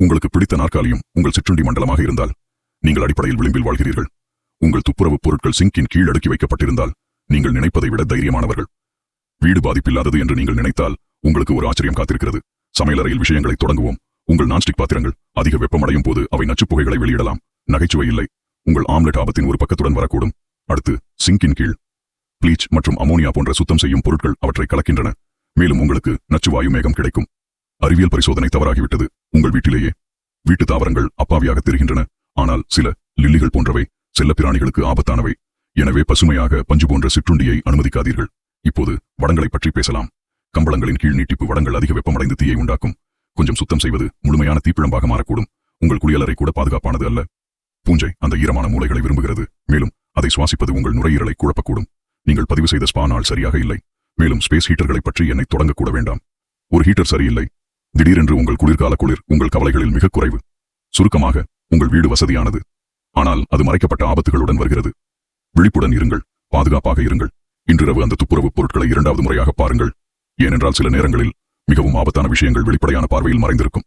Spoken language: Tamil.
உங்களுக்கு பிடித்த நாற்காலியும் உங்கள் சிற்றுண்டி மண்டலமாக இருந்தால் நீங்கள் அடிப்படையில் விளிம்பில் வாழ்கிறீர்கள். உங்கள் துப்புரவு பொருட்கள் சிங்கின் கீழ் அடுக்கி வைக்கப்பட்டிருந்தால் நீங்கள் நினைப்பதை விட தைரியமானவர்கள். வீடு பாதிப்பில்லாதது என்று நீங்கள் நினைத்தால் உங்களுக்கு ஒரு ஆச்சரியம் காத்திருக்கிறது. சமையலறையில் விஷயங்களை தொடங்குவோம். உங்கள் நான்ஸ்டிக் பாத்திரங்கள் அதிக வெப்பமடையும் போது அவை நச்சுப் புகைகளை வெளியிடலாம். நகைச்சுவை இல்லை. உங்கள் ஆம்லெட் ஆபத்தின் ஒரு பக்கத்துடன் வரக்கூடும். அடுத்து சிங்கின் கீழ். ப்ளீச் மற்றும் அமோனியா போன்ற சுத்தம் செய்யும் பொருட்கள் அவற்றை கலக்கின்றன. மேலும் உங்களுக்கு நச்சுவாயு மேகம் கிடைக்கும். அறிவியல் பரிசோதனை தவறாகிவிட்டது. உங்கள் வீட்டிலேயே. வீட்டு தாவரங்கள் அப்பாவியாக தெரிகின்றன. ஆனால் சில லில்லிகள் போன்றவை செல்லப்பிராணிகளுக்கு ஆபத்தானவை. எனவே பசுமையாக பஞ்சு போன்ற சிற்றுண்டியை அனுமதிக்காதீர்கள். இப்போது வடங்களை பற்றி பேசலாம். கம்பளங்களின் கீழ் நீட்டிப்பு வடங்கள் அதிக வெப்பமடைந்து தீயை உண்டாக்கும். கொஞ்சம் சுத்தம் செய்வது முழுமையான தீப்பிழம்பாக மாறக்கூடும். உங்கள் குளியலறை கூட பாதுகாப்பானது அல்ல. பூஞ்சை அந்த ஈரமான மூளைகளை விரும்புகிறது. மேலும் அதை சுவாசிப்பது உங்கள் நுரையீரலை குழப்பக்கூடும். நீங்கள் பதிவு செய்த ஸ்பா நாள் சரியாக இல்லை. மேலும் ஸ்பேஸ் ஹீட்டர்களை பற்றி என்னை தொடங்கக்கூட வேண்டாம். ஒரு ஹீட்டர் சரியில்லை. திடீரென்று உங்கள் குளிர்கால குளிர் உங்கள் கவலைகளில் மிக குறைவு. சுருக்கமாக உங்கள் வீடு வசதியானது. ஆனால் அது மறைக்கப்பட்ட ஆபத்துகளுடன் வருகிறது. விழிப்புடன் இருங்கள் பாதுகாப்பாக இருங்கள். இன்றிரவு அந்த துப்புரவு பொருட்களை இரண்டாவது முறையாக பாருங்கள். ஏனென்றால் சில நேரங்களில் மிகவும் ஆபத்தான விஷயங்கள் வெளிப்படையான பார்வையில் மறைந்திருக்கும்.